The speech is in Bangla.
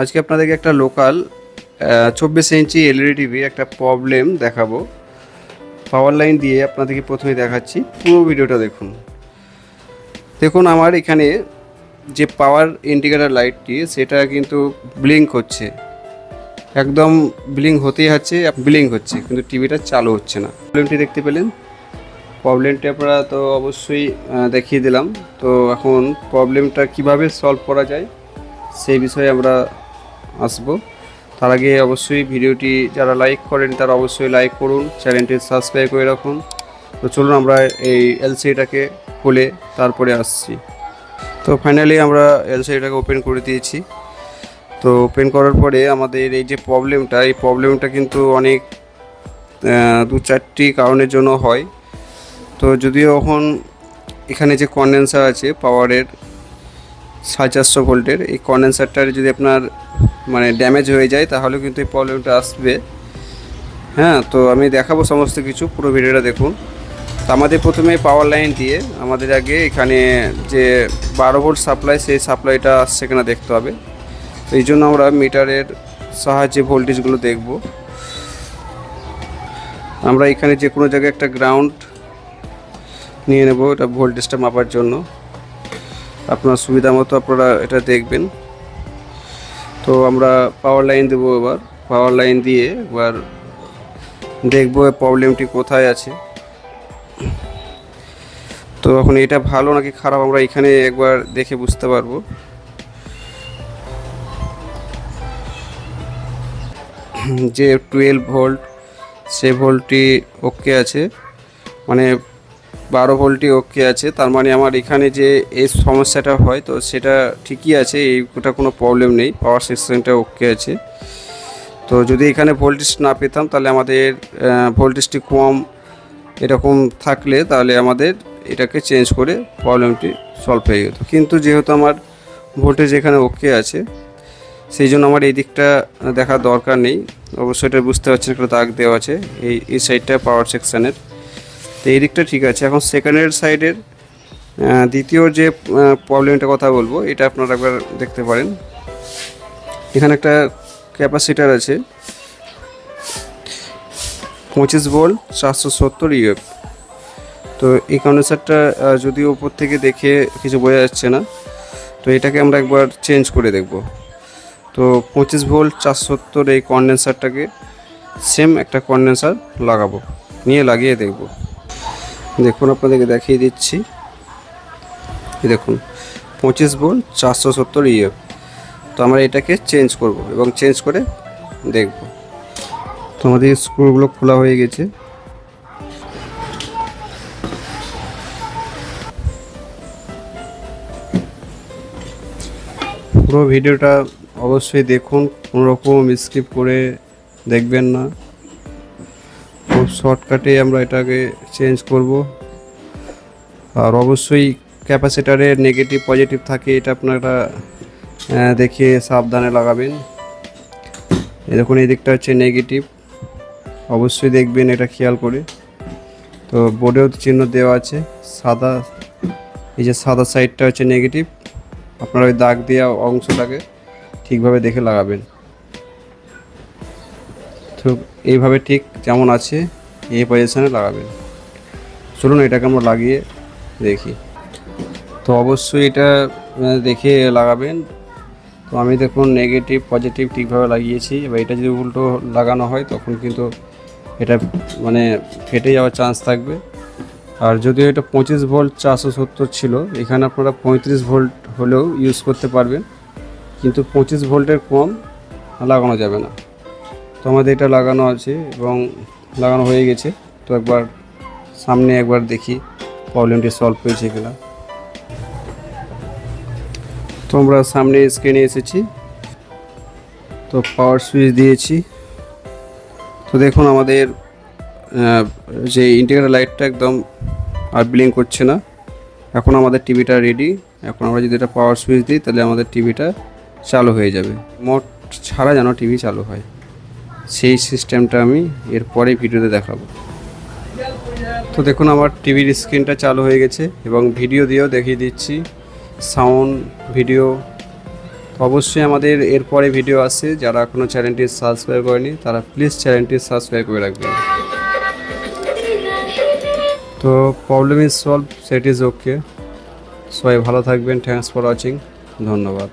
আজকে আপনাদেরকে একটা লোকাল চব্বিশ ইঞ্চি এলইডি টিভি একটা প্রবলেম দেখাবো। পাওয়ার লাইন দিয়ে আপনাদেরকে প্রথমে দেখাচ্ছি, পুরো ভিডিওটা দেখুন। দেখুন আমার এখানে যে পাওয়ার ইন্ডিকেটার লাইটটি সেটা কিন্তু ব্লিঙ্ক হচ্ছে। একদম ব্লিঙ্ক হতেই হচ্ছে ব্লিঙ্ক হচ্ছে, কিন্তু টিভিটা চালু হচ্ছে না। প্রবলেমটি দেখতে পেলেন। প্রবলেমটি আপনারা তো অবশ্যই দেখিয়ে দিলাম। তো এখন প্রবলেমটা কীভাবে সলভ করা যায়, সেই বিষয়ে আমরা আসব। তার আগে অবশ্যই ভিডিওটি যারা লাইক করেন, তারা অবশ্যই লাইক করুন চ্যানেলটি সাবস্ক্রাইব করে রাখুন। তো চলুন আমরা এই এলসিটাকে খুলে তারপরে আসছি। তো ফাইনালি আমরা এলসিটাকে ওপেন করে দিয়েছি। তো ওপেন করার পরে আমাদের এই যে প্রবলেমটা এই প্রবলেমটা কিন্তু অনেক দু চারটি কারণের জন্য হয়। তো যদিও এখন এখানে যে কন্ডেন্সার আছে পাওয়ারের সাড়ে চারশো ভোল্টের। এই কন্ডেন্সারটার যদি আপনার মানে ড্যামেজ হয়ে যায় তাহলেও কিন্তু এই প্রবলেমটা আসবে। হ্যাঁ তো আমি দেখাবো সমস্ত কিছু, পুরো ভিডিওটা দেখুন। তো আমাদের প্রথমে পাওয়ার লাইন দিয়ে আমাদের আগে এখানে যে বারো ভোল্ট সাপ্লাই সেই সাপ্লাইটা আসছে কিনা দেখতে হবে। এই জন্য আমরা মিটারের সাহায্যে ভোল্টেজগুলো দেখব। আমরা এখানে যে কোনো জায়গায় একটা গ্রাউন্ড নিয়ে নেব, এটা ভোল্টেজটা মাপার জন্য। আপনার সুবিধা মতো আপনারা এটা দেখবেন। তো আমরা পাওয়ার লাইন দেবো এবার। পাওয়ার লাইন দিয়ে এবার দেখব প্রবলেমটি কোথায় আছে। তো এখন এটা ভালো নাকি খারাপ আমরা এখানে একবার দেখে বুঝতে পারব। যে টুয়েলভ ভোল্ট সে ভোল্টটি ওকে আছে। মানে বারো ভোল্টই ওকে আছে। তার মানে আমার এখানে যে এই সমস্যাটা হয়, তো সেটা ঠিকই আছে, এই ওটা কোনো প্রবলেম নেই পাওয়ার সেকশনটা ওকে আছে। তো যদি এখানে ভোল্টেজ না পেতাম, তাহলে আমাদের ভোল্টেজটি কম এরকম থাকলে, তাহলে আমাদের এটাকে চেঞ্জ করে প্রবলেমটি সলভ হয়ে যেত। কিন্তু যেহেতু আমার ভোল্টেজ এখানে ওকে আছে, সেই জন্য আমার এই দিকটা দেখার দরকার নেই। অবশ্যই এটা বুঝতে পারছেন, একটা দাগ দেওয়া আছে এই এই সাইডটা পাওয়ার সেকশানের তো এই দিকটা ঠিক আছে। এখন সেকেন্ডের সাইডের দ্বিতীয় যে প্রবলেমটা কথা বলব, এটা আপনারা একবার দেখতে পারেন। এখানে একটা ক্যাপাসিটার আছে। পঁচিশ ভোল্ট চারশো সত্তর ইউএফ তো এই কন্ডেন্সারটা যদিও উপর থেকে দেখে কিছু বোঝা যাচ্ছে না, তো এটাকে আমরা একবার চেঞ্জ করে দেখব। তো পঁচিশ ভোল্ট চারশো সত্তর এই কন্ডেন্সারটাকে সেম একটা কন্ডেন্সার লাগাবো, নিয়ে লাগিয়ে দেখব। দেখুন, আপনাদেরকে দেখিয়ে দিচ্ছি। দেখুন, পঁচিশ ভোল্ট চারশো সত্তর ইয়ে তো আমরা এটাকে চেঞ্জ করব এবং চেঞ্জ করে দেখব। তো আমাদের স্ক্রুগুলো খোলা হয়ে গেছে। পুরো ভিডিওটা অবশ্যই দেখুন, কোনো রকম স্কিপ করে দেখবেন না। খুব শর্টকাটে আমরা এটাকে চেঞ্জ করব। আর অবশ্যই ক্যাপাসিটারে নেগেটিভ পজিটিভ থাকে, এটা আপনারা দেখে সাবধানে লাগাবেন। দেখুন, এই দিকটা হচ্ছে নেগেটিভ অবশ্যই দেখবেন, এটা খেয়াল করে। তো বোর্ডেও চিহ্ন দেওয়া আছে, সাদা, এই যে সাদা সাইডটা হচ্ছে নেগেটিভ আপনারা ওই দাগ দেওয়া অংশটাকে ঠিকভাবে দেখে লাগাবেন। এইভাবে ঠিক যেমন আছে, এই পজিশানে লাগাবেন চলুন এটাকে আমরা লাগিয়ে দেখি। তো অবশ্যই এটা দেখে লাগাবেন। তো আমি দেখুন নেগেটিভ পজিটিভ ঠিকভাবে লাগিয়েছি। এবার এটা যদি উল্টো লাগানো হয়, তখন কিন্তু এটা মানে ফেটে যাওয়ার চান্স থাকবে। আর যদিও এটা পঁচিশ ভোল্ট চারশো সত্তর ছিল, এখানে আপনারা পঁয়ত্রিশ ভোল্ট হলেও ইউজ করতে পারবেন। কিন্তু পঁচিশ ভোল্টের কম লাগানো যাবে না। তো আমাদের এটা লাগানো আছে এবং লাগানো হয়ে গেছে। তো একবার সামনে একবার দেখি প্রবলেমটি সলভ হয়েছে কিনা। তো আমরা সামনে স্ক্রিনে এসেছি। তো পাওয়ার সুইচ দিয়েছি। তো দেখুন আমাদের যে ইন্ডিকেটার লাইটটা একদম আর ব্লিং করছে না। এখন আমাদের টিভিটা রেডি এখন আমরা যদি এটা পাওয়ার সুইচ দিই, তাহলে আমাদের টিভিটা চালু হয়ে যাবে। মোট ছাড়া যেন টিভি চালু হয়। সেই সিস্টেমটা আমি এরপরে ভিডিওতে দেখাবো। তো দেখুন, আমার টিভির স্ক্রিনটা চালু হয়ে গেছে এবং ভিডিও দিয়েও দেখিয়ে দিচ্ছি। সাউন্ড, ভিডিও অবশ্যই আমাদের এরপরে ভিডিও আছে যারা এখনও চ্যানেলটি সাবস্ক্রাইব করেনি, তারা প্লিজ চ্যানেলটি সাবস্ক্রাইব করে রাখবেন। তো problem is solve set is okay. সবাই ভালো থাকবেন। Thanks for watching. ধন্যবাদ।